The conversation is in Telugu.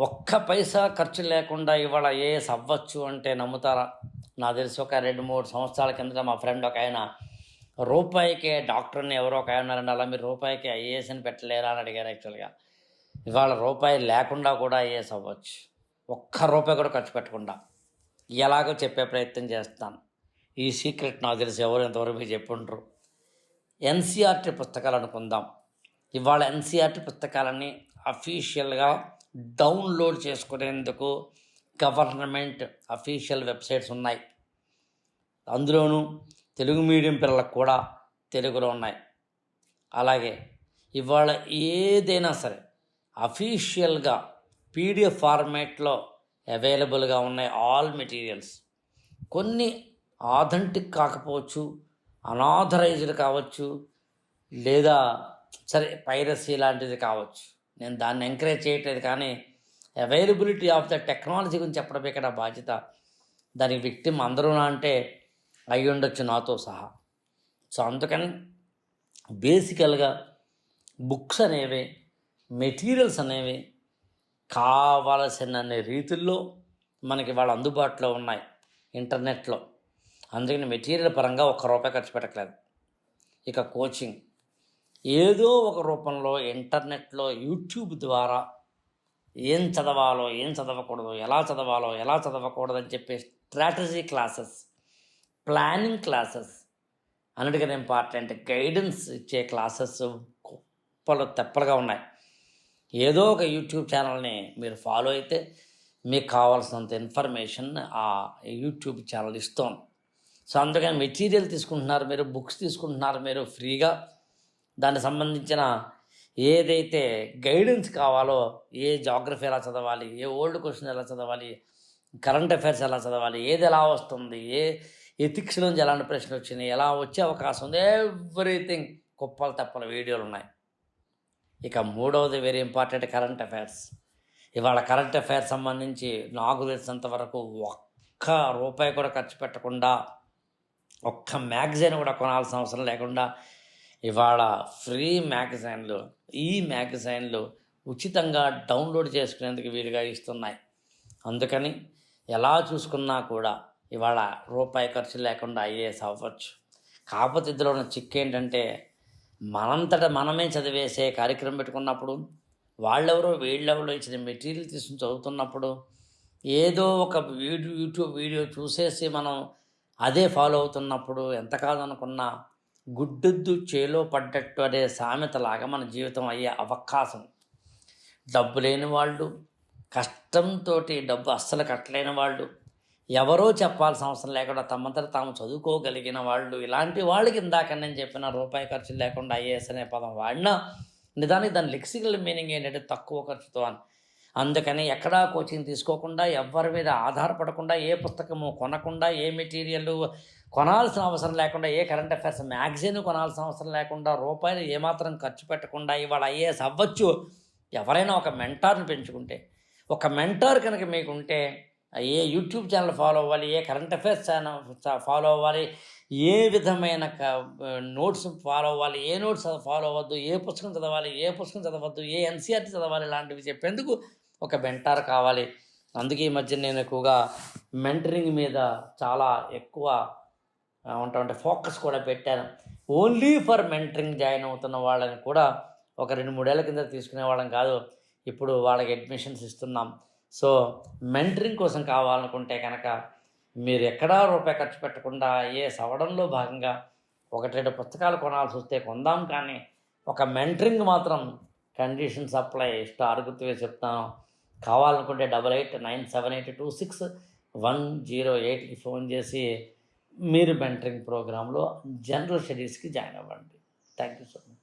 ఒక్క పైసా ఖర్చు లేకుండా ఇవాళ ఐఏఎస్ అవ్వచ్చు అంటే నమ్ముతారా? నాకు తెలిసి ఒక రెండు మూడు సంవత్సరాల కిందట మా ఫ్రెండ్ ఒక ఆయన రూపాయికే డాక్టర్ని ఎవరో ఒక ఆయన ఉన్నారండి. అలా మీరు రూపాయికి ఐఏఎస్ అని పెట్టలేరా అని అడిగారు యాక్చువల్గా. ఇవాళ రూపాయి లేకుండా కూడా ఐఏఎస్ అవ్వచ్చు. ఒక్క రూపాయి కూడా ఖర్చు పెట్టకుండా. ఎలాగో చెప్పే ప్రయత్నం చేస్తాను. ఈ సీక్రెట్ నాకు తెలిసి ఎవరు ఎంతవరకు మీరు చెప్పుండ్రు. ఎన్సీఆర్టీ పుస్తకాలు అనుకుందాం. ఇవాళ ఎన్సీఆర్టీ పుస్తకాలని అఫీషియల్గా డౌన్లోడ్ చేసుకునేందుకు గవర్నమెంట్ అఫీషియల్ వెబ్సైట్స్ ఉన్నాయి. అందులోనూ తెలుగు మీడియం పిల్లలకు కూడా తెలుగులో ఉన్నాయి. అలాగే ఇవాళ ఏదైనా సరే అఫీషియల్గా పీడిఎఫ్ ఫార్మాట్లో అవైలబుల్గా ఉన్నాయి ఆల్ మెటీరియల్స్ కొన్ని ఆథెంటిక్ కాకపోవచ్చు అనాథరైజ్డ్ కావచ్చు లేదా సరే పైరసీ లాంటిది కావచ్చు నేను దాన్ని ఎంకరేజ్ చేయట్లేదు కానీ అవైలబిలిటీ ఆఫ్ ద టెక్నాలజీ గురించి చెప్పడం ఇక్కడ బాధ్యత. దానికి విక్టిమ్ అందరూ అంటే అయి ఉండొచ్చు నాతో సహా. సో అందుకని బేసికల్గా బుక్స్ అనేవి మెటీరియల్స్ అనేవి కావలసినన్ని రీతుల్లో మనకి వాళ్ళు అందుబాటులో ఉన్నాయి ఇంటర్నెట్లో. అందుకని మెటీరియల్ పరంగా ఒక్క రూపాయి ఖర్చు పెట్టట్లేదు. ఇక కోచింగ్ ఏదో ఒక రూపంలో ఇంటర్నెట్లో యూట్యూబ్ ద్వారా ఏం చదవాలో ఏం చదవకూడదు ఎలా చదవాలో ఎలా చదవకూడదు అని చెప్పే స్ట్రాటజీ క్లాసెస్ ప్లానింగ్ క్లాసెస్. అన్నిటికన్నా ఇంపార్టెంట్ గైడెన్స్ ఇచ్చే క్లాసెస్ కుప్పలు తెప్పలుగా ఉన్నాయి. ఏదో ఒక యూట్యూబ్ ఛానల్ని మీరు ఫాలో అయితే మీకు కావాల్సినంత ఇన్ఫర్మేషన్ ఆ యూట్యూబ్ ఛానల్ ఇస్తోంది. సో అందుకని మెటీరియల్ తీసుకుంటున్నారు మీరు బుక్స్ తీసుకుంటున్నారు మీరు ఫ్రీగా దానికి సంబంధించిన ఏదైతే గైడెన్స్ కావాలో ఏ జాగ్రఫీ ఎలా చదవాలి ఏ ఓల్డ్ క్వశ్చన్ ఎలా చదవాలి కరెంట్ అఫైర్స్ ఎలా చదవాలి ఏది ఎలా వస్తుంది ఏ ఎథిక్స్ నుంచి ఎలాంటి ప్రశ్నలు వచ్చినాయి ఎలా వచ్చే అవకాశం ఉంది ఎవ్రీథింగ్ కుప్పలు తప్పల వీడియోలు ఉన్నాయి. ఇక మూడవది వెరీ ఇంపార్టెంట్ కరెంట్ అఫైర్స్ ఇవాళ కరెంట్ అఫైర్స్ సంబంధించి నాకు తెలిసినంత వరకు ఒక్క రూపాయి కూడా ఖర్చు పెట్టకుండా ఒక్క మ్యాగజైన్ కూడా కొనాల్సిన అవసరం లేకుండా ఇవాళ ఫ్రీ మ్యాగజైన్లు ఈ మ్యాగజైన్లు ఉచితంగా డౌన్లోడ్ చేసుకునేందుకు వీలుగా ఇస్తున్నాయి. అందుకని ఎలా చూసుకున్నా కూడా ఇవాళ రూపాయి ఖర్చు లేకుండా ఐఏఎస్ అవ్వచ్చు. కాకపోతే ఇందులో ఉన్న చిక్ ఏంటంటే మనంతట మనమే చదివేసే కార్యక్రమం పెట్టుకున్నప్పుడు వాళ్ళెవరో వీళ్ళెవరో ఇచ్చిన మెటీరియల్ తీసుకుని చదువుతున్నప్పుడు ఏదో ఒక వీడియో యూట్యూబ్ వీడియో చూసేసి మనం అదే ఫాలో అవుతున్నప్పుడు ఎంత కాదనుకున్నా గుడ్డొద్దు చేలో పడ్డట్టు అనే సామెతలాగా మన జీవితం అయ్యే అవకాశం. డబ్బు లేని వాళ్ళు కష్టంతో డబ్బు అస్సలు కట్టలేని వాళ్ళు ఎవరో చెప్పాల్సిన అవసరం లేకుండా తమంతట తాము చదువుకోగలిగిన వాళ్ళు ఇలాంటి వాళ్ళకి ఇందాక నేను చెప్పిన రూపాయి ఖర్చు లేకుండా ఐఏఎస్ అనే పదం వాడినా నిజానికి దాని లెక్సికల్ మీనింగ్ ఏంటంటే తక్కువ ఖర్చుతో అని. అందుకని ఎక్కడా కోచింగ్ తీసుకోకుండా ఎవరి మీద ఆధారపడకుండా ఏ పుస్తకము కొనకుండా ఏ మెటీరియల్ కొనాల్సిన అవసరం లేకుండా ఏ కరెంట్ అఫైర్స్ మ్యాగజైన్ కొనాల్సిన అవసరం లేకుండా రూపాయలు ఏమాత్రం ఖర్చు పెట్టకుండా ఇవాళ ఐఏఎస్ అవ్వచ్చు. ఎవరైనా ఒక మెంటార్ని పెంచుకుంటే ఒక మెంటార్ కనుక మీకుంటే ఏ యూట్యూబ్ ఛానల్ ఫాలో అవ్వాలి ఏ కరెంట్ అఫైర్స్ ఛానల్ ఫాలో అవ్వాలి ఏ విధమైన నోట్స్ ఫాలో అవ్వాలి ఏ నోట్స్ ఫాలో అవ్వద్దు ఏ పుస్తకం చదవాలి ఏ పుస్తకం చదవద్దు ఏ ఎన్సీఆర్టీ చదవాలి ఇలాంటివి చెప్పేందుకు ఒక మెంటార్ కావాలి. అందుకే ఈ మధ్య నేను ఎక్కువగా మెంటరింగ్ మీద చాలా ఎక్కువ ఉంటామంటే ఫోకస్ కూడా పెట్టాను. ఓన్లీ ఫర్ మెంటరింగ్ జాయిన్ అవుతున్న వాళ్ళని కూడా ఒక రెండు మూడేళ్ళ కింద తీసుకునే వాళ్ళం కాదు. ఇప్పుడు వాళ్ళకి అడ్మిషన్స్ ఇస్తున్నాం. సో మెంటరింగ్ కోసం కావాలనుకుంటే కనుక మీరు ఎక్కడా రూపాయి ఖర్చు పెట్టకుండా ఏ సవడంలో భాగంగా ఒకటి రెండు పుస్తకాలు కొనాల్సి వస్తే కొందాం కానీ ఒక మెంటరింగ్ మాత్రం కండిషన్ సప్లై స్టార్ గుర్తుగా చెప్తాను. కావాలనుకుంటే double eight nine seven eight two six one zero ఎయిట్కి ఫోన్ చేసి మీరు మెంటరింగ్ ప్రోగ్రాంలో జనరల్ స్టడీస్కి జాయిన్ అవ్వండి. Thank you so much.